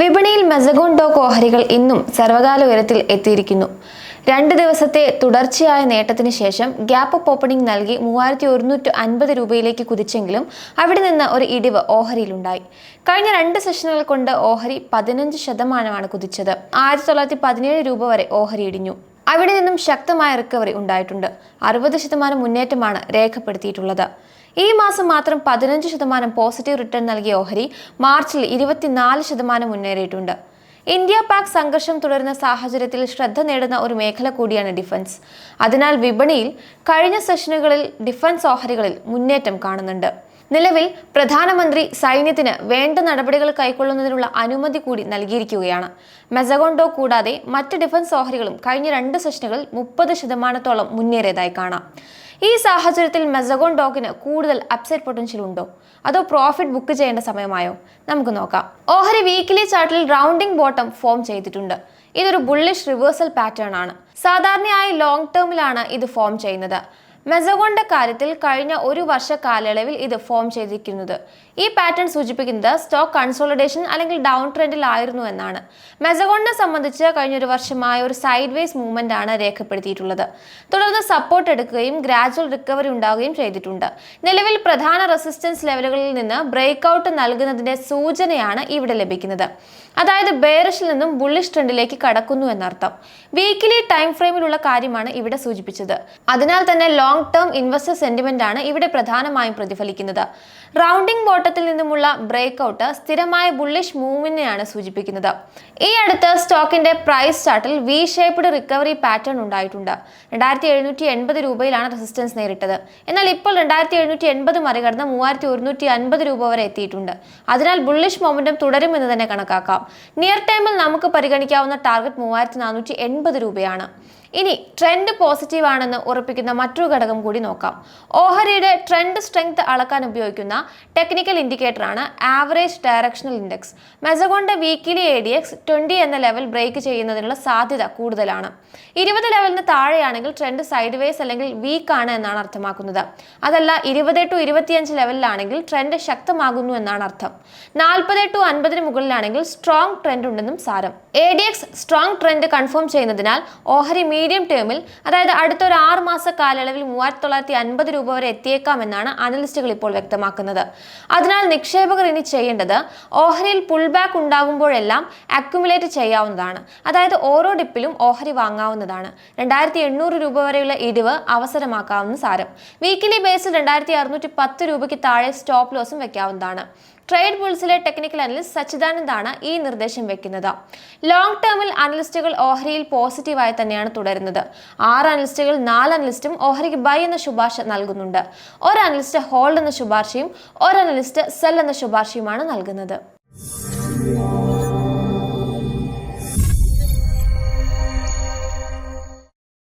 വിപണിയിൽ മെസഗോൺ ഡോക്ക് ഓഹരികൾ ഇന്നും സർവകാല ഉയരത്തിൽ എത്തിയിരിക്കുന്നു. രണ്ട് ദിവസത്തെ തുടർച്ചയായ നേട്ടത്തിന് ശേഷം ഗ്യാപ്പ് ഓപ്പണിംഗ് നൽകി മൂവായിരത്തി ഒരുന്നൂറ്റി അൻപത് രൂപയിലേക്ക് കുതിച്ചെങ്കിലും അവിടെ നിന്ന് ഒരു ഇടിവ് ഓഹരിയിലുണ്ടായി. കഴിഞ്ഞ രണ്ട് സെഷനുകൾ കൊണ്ട് ഓഹരി പതിനഞ്ച് ശതമാനമാണ് കുതിച്ചത്. ആയിരത്തി തൊള്ളായിരത്തി പതിനേഴ് രൂപ വരെ ഓഹരി ഇടിഞ്ഞു. അവിടെ നിന്നും ശക്തമായ റിക്കവറി ഉണ്ടായിട്ടുണ്ട്. അറുപത് ശതമാനം മുന്നേറ്റമാണ് രേഖപ്പെടുത്തിയിട്ടുള്ളത്. ഈ മാസം മാത്രം പതിനഞ്ച് ശതമാനം പോസിറ്റീവ് റിട്ടേൺ നൽകിയ ഓഹരി മാർച്ചിൽ ഇരുപത്തിനാല് ശതമാനം മുന്നേറിയിട്ടുണ്ട്. ഇന്ത്യ പാക് സംഘർഷം തുടരുന്ന സാഹചര്യത്തിൽ ശ്രദ്ധ നേടുന്ന ഒരു മേഖല കൂടിയാണ് ഡിഫൻസ്. അതിനാൽ വിപണിയിൽ കഴിഞ്ഞ സെഷനുകളിൽ ഡിഫൻസ് ഓഹരികളിൽ മുന്നേറ്റം കാണുന്നുണ്ട്. നിലവിൽ പ്രധാനമന്ത്രി സൈന്യത്തിന് വേണ്ട നടപടികൾ കൈക്കൊള്ളുന്നതിനുള്ള അനുമതി കൂടി നൽകിയിരിക്കുകയാണ്. മെസഗോണ്ടോ കൂടാതെ മറ്റ് ഡിഫൻസ് ഓഹരികളും കഴിഞ്ഞ രണ്ട് സെഷനുകളിൽ മുപ്പത് ശതമാനത്തോളം മുന്നേറിയതായി കാണാം. ഈ സാഹചര്യത്തിൽ മെസഗോൺ ഡോക്കിന് കൂടുതൽ അപ്സൈഡ് പൊട്ടൻഷ്യൽ ഉണ്ടോ? അതോ പ്രോഫിറ്റ് ബുക്ക് ചെയ്യേണ്ട സമയമായോ? നമുക്ക് നോക്കാം. ഓഹരി വീക്കിലി ചാർട്ടിൽ റൗണ്ടിംഗ് ബോട്ടം ഫോം ചെയ്തിട്ടുണ്ട്. ഇതൊരു ബുള്ളിഷ് റിവേഴ്സൽ പാറ്റേൺ ആണ്. സാധാരണയായി ലോങ് ടേമിലാണ് ഇത് ഫോം ചെയ്യുന്നത്. മെസഗോണിന്റെ കാര്യത്തിൽ കഴിഞ്ഞ ഒരു വർഷ കാലയളവിൽ ഇത് ഫോം ചെയ്തിരിക്കുന്നത്. ഈ പാറ്റേൺ സൂചിപ്പിക്കുന്നത് സ്റ്റോക്ക് കൺസോളിഡേഷൻ അല്ലെങ്കിൽ ഡൗൺ ട്രെൻഡിലായിരുന്നു എന്നാണ്. മെസഗോണിനെ സംബന്ധിച്ച് കഴിഞ്ഞ ഒരു വർഷമായ ഒരു സൈഡ് വേസ് മൂവ്മെന്റ് ആണ് രേഖപ്പെടുത്തിയിട്ടുള്ളത്. തുടർന്ന് സപ്പോർട്ട് എടുക്കുകയും ഗ്രാജുവൽ റിക്കവറി ഉണ്ടാവുകയും ചെയ്തിട്ടുണ്ട്. നിലവിൽ പ്രധാന റെസിസ്റ്റൻസ് ലെവലുകളിൽ നിന്ന് ബ്രേക്ക് ഔട്ട് നൽകുന്നതിന്റെ സൂചനയാണ് ഇവിടെ ലഭിക്കുന്നത്. അതായത് ബേറിഷിൽ നിന്നും ബുള്ളിഷ് ട്രെൻഡിലേക്ക് കടക്കുന്നു എന്നർത്ഥം. വീക്കിലി ടൈം ഫ്രെയിമിലുള്ള കാര്യമാണ് ഇവിടെ സൂചിപ്പിച്ചത്. അതിനാൽ തന്നെ ലോങ് ടേം ഇൻവെസ്റ്റർ ആണ് ഇവിടെ പ്രധാനമായും പ്രതിഫലിക്കുന്നത്. റൗണ്ടിംഗ് ബോട്ടത്തിൽ നിന്നുമുള്ള ബ്രേക്ക് ഔട്ട് സ്ഥിരമായ ബുള്ളിഷ് മൂവിനെയാണ് സൂചിപ്പിക്കുന്നത്. ഈ അടുത്ത് സ്റ്റോക്കിന്റെ പ്രൈസ് ചാർട്ടിൽ വി ഷേപ്ഡ് റിക്കവറി പാറ്റേൺ ഉണ്ടായിട്ടുണ്ട്. രണ്ടായിരത്തി എഴുന്നൂറ്റി എൺപത് രൂപയിലാണ് റെസിസ്റ്റൻസ് നേരിട്ടത്. എന്നാൽ ഇപ്പോൾ രണ്ടായിരത്തി എഴുന്നൂറ്റി എൺപത് മറികടന്ന് മൂവായിരത്തി ഒരുന്നൂറ്റി അൻപത് രൂപ വരെ എത്തിയിട്ടുണ്ട്. അതിനാൽ ബുള്ളിഷ് മൊമെന്റം തുടരുമെന്ന് തന്നെ കണക്കാക്കാം. നിയർ ടൈമിൽ നമുക്ക് പരിഗണിക്കാവുന്ന ടാർഗറ്റ് മൂവായിരത്തി നാനൂറ്റി എൺപത് രൂപയാണ്. ഇനി ട്രെൻഡ് പോസിറ്റീവ് ആണെന്ന് ഉറപ്പിക്കുന്ന മറ്റൊരു ഘടകം കൂടി നോക്കാം. ഓഹരിയുടെ ട്രെൻഡ് സ്ട്രെങ്ത് അളക്കാൻ ഉപയോഗിക്കുന്ന ടെക്നിക്കൽ ഇൻഡിക്കേറ്ററാണ് average directional index മെസഗോണിന്റെ weekly A D X twenty എന്ന ലെവൽ ബ്രേക്ക് ചെയ്യുന്നതിനുള്ള സാധ്യത കൂടുതലാണ്. ഇരുപത് ലെവലിന് താഴെയാണെങ്കിൽ ട്രെൻഡ് സൈഡ് വേസ് അല്ലെങ്കിൽ വീക്ക് ആണ് എന്നാണ് അർത്ഥമാക്കുന്നത്. അതല്ല ഇരുപത് ടു ഇരുപത്തിയഞ്ച് ലെവലിലാണെങ്കിൽ ട്രെൻഡ് ശക്തമാകുന്നു എന്നാണ് അർത്ഥം. നാൽപ്പത് ടു അൻപതിന് മുകളിലാണെങ്കിൽ സ്ട്രോങ് ട്രെൻഡ് ഉണ്ടെന്നും സാരം. A D X strong trend confirm ചെയ്യുന്നതിനാൽ ഓഹരി ടേമിൽ അതായത് അടുത്ത ഒരു ആറ് മാസ കാലയളവിൽ മൂവായിരത്തി തൊള്ളായിരത്തി അൻപത് രൂപ വരെ എത്തിയേക്കാമെന്നാണ് അനലിസ്റ്റുകൾ ഇപ്പോൾ വ്യക്തമാക്കുന്നത്. അതിനാൽ നിക്ഷേപകർ ഇനി ചെയ്യേണ്ടത് ഓഹരിയിൽ പുൾ ബാക്ക് ഉണ്ടാകുമ്പോഴെല്ലാം അക്യുമുലേറ്റ് ചെയ്യാവുന്നതാണ്. അതായത് ഓരോ ഡിപ്പിലും ഓഹരി വാങ്ങാവുന്നതാണ്. രണ്ടായിരത്തി എണ്ണൂറ് രൂപ വരെയുള്ള ഇടിവ് അവസരമാക്കാവുന്ന സാരം. വീക്കിലി ബേസിൽ രണ്ടായിരത്തി അറുന്നൂറ്റി പത്ത് രൂപയ്ക്ക് താഴെ സ്റ്റോപ്പ് ലോസും വെക്കാവുന്നതാണ്. ട്രേഡ് ബുൾസിലെ ടെക്നിക്കൽ അനലിസ്റ്റ് സച്ചിദാനന്ദാണ് ഈ നിർദ്ദേശം വെക്കുന്നത്. ലോങ് ടേമിൽ അനലിസ്റ്റുകൾ ഓഹരിയിൽ പോസിറ്റീവായി തന്നെയാണ് തുടരുന്നത്. ആറ് അനലിസ്റ്റുകൾ നാല് അനലിസ്റ്റും ഓഹരിക്ക് ബൈ എന്ന ശുപാർശ നൽകുന്നുണ്ട്. ഒരു അനലിസ്റ്റ് ഹോൾഡ് എന്ന ശുപാർശയും ഒരു അനലിസ്റ്റ് സെൽ എന്ന ശുപാർശയുമാണ് നൽകുന്നത്.